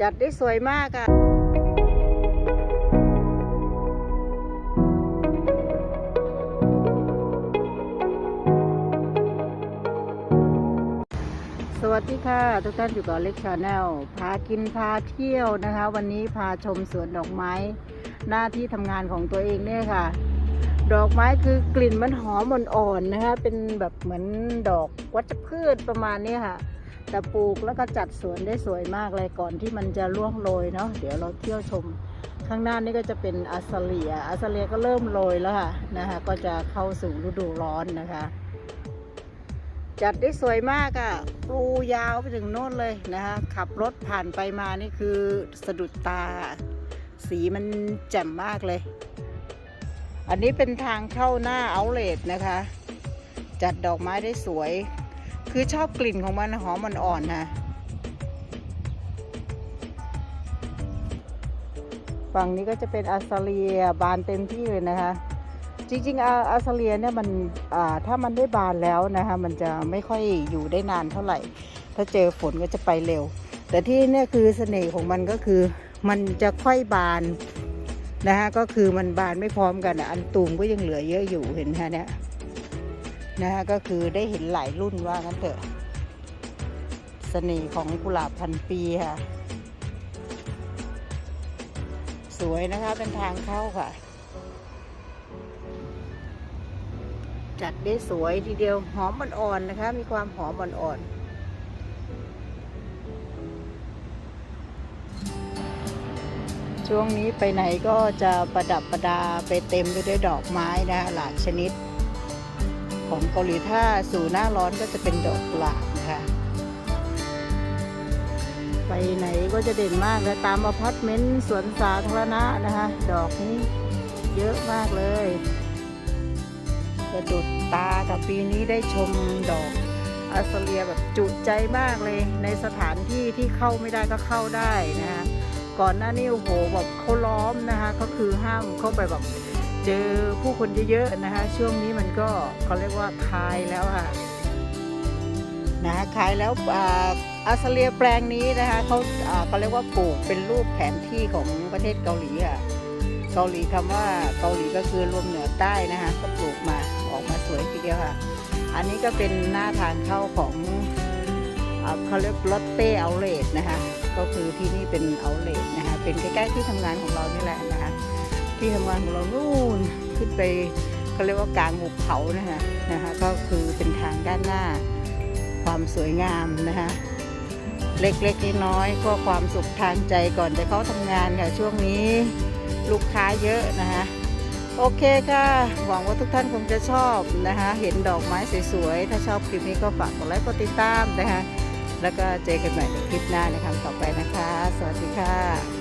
จัดได้สวยมากอะสวัสดีค่ะ ทุกท่านอยู่กับเล็กชาแนลพากินพาเที่ยวนะคะ วันนี้พาชมสวนดอกไม้ หน้าที่ทำงานของตัวเองเนี่ยค่ะ ดอกไม้คือกลิ่นมันหอมอ่อนๆนะคะ เป็นแบบเหมือนดอกวัชพืชประมาณนี้ค่ะ แต่ปลูกแล้วก็จัดสวนได้สวยมากเลยก่อนที่มันจะร่วงโรยเนาะเดี๋ยวเราเที่ยวชม ข้างหน้านี่ก็จะเป็นอาซาเลียอาซาเลียก็เริ่มโรยแล้วค่ะนะคะก็จะเข้าสู่ฤดูร้อนนะคะ จัดได้สวยมากอะ่ะปูยาวไปถึงโน่นเลยนะคะขับรถผ่านไปมานี่คือสะดุดตา สีมันแจ่มมากเลย อันนี้เป็นทางเข้าหน้าเอาเลทนะคะ จัดดอกไม้ได้สวย คือชอบกลิ่นของมันหอมมันอ่อนนะฝั่งนี้ก็จะเป็นอาซาเลียบานเต็มที่เลยนะคะ จริงๆอาอาซาเลียเนี่ยมันถ้ามันได้บานแล้วนะคะมันจะไม่ค่อยอยู่ได้นานเท่าไหร่ ถ้าเจอฝนก็จะไปเร็ว แต่ที่เนี่ยคือเสน่ห์ของมันก็คือ มันจะค่อยบานนะคะก็คือมันบานไม่พร้อมกันอันตูมก็ยังเหลือเยอะอยู่เห็นไหมเนี่ย นะคะก็คือได้เห็นหลายรุ่นว่างั้นเถอะเสน่ห์ของกุหลาบพันปีค่ะ สวยนะคะเป็นทางเข้าค่ะ จัดได้สวยทีเดียวหอมอ่อนๆนะคะ มีความหอมอ่อนๆช่วงนี้ไปไหนก็จะประดับประดาไปเต็มไปด้วยดอกไม้นะคะหลายชนิด ของเกาหลีถ้าสู่หน้าร้อนก็จะเป็นดอกกุหลาบนะคะ ไปไหนก็จะเด่นมากเลยตามอพาร์ตเมนต์สวนสาธารณะนะคะ ดอกนี้เยอะมากเลยสะดุดตากับปีนี้ได้ชมดอกอาสเลียแบบจุใจมากเลย ในสถานที่ที่เข้าไม่ได้ก็เข้าได้นะคะก่อนหน้านี้โอ้โหแบบเขาล้อมนะคะก็คือห้ามเข้าไปแบบ เจอผู้คนเยอะๆนะคะช่วงนี้มันก็เขาเรียกว่าคลายแล้วค่ะนะคลายแล้วอ่าอาซาเลียแปลงนี้นะคะเขาเขาเรียกว่าปลูกเป็นรูปแผนที่ของประเทศเกาหลีอะเกาหลีคำว่าเกาหลีก็คือรวมเหนือใต้นะคะก็ปลูกมาออกมาสวยทีเดียวค่ะ อันนี้ก็เป็นหน้าทางเข้าของเขาเรียกลอตเต้เอาเลทนะคะก็คือที่นี่เป็นเอาเลทนะคะเป็นใกล้ๆที่ทำงานของเรานี่แหละนะคะ ที่ทำงานของเรานู่นขึ้นไปเขาเรียกว่ากลางหุบเขานะคะนะคะก็คือเป็นทางด้านหน้าความสวยงามนะคะเล็กๆน้อยๆก็ความสุขทางใจก่อนจะเข้าทำงานค่ะช่วงนี้ลูกค้าเยอะนะคะโอเคค่ะ หวังว่าทุกท่านคงจะชอบนะคะ เห็นดอกไม้สวยๆ ถ้าชอบคลิปนี้ก็ฝากกดไลค์กดติดตามนะคะ แล้วก็เจอกันใหม่ในคลิปหน้าในครั้งต่อไปนะคะ สวัสดีค่ะ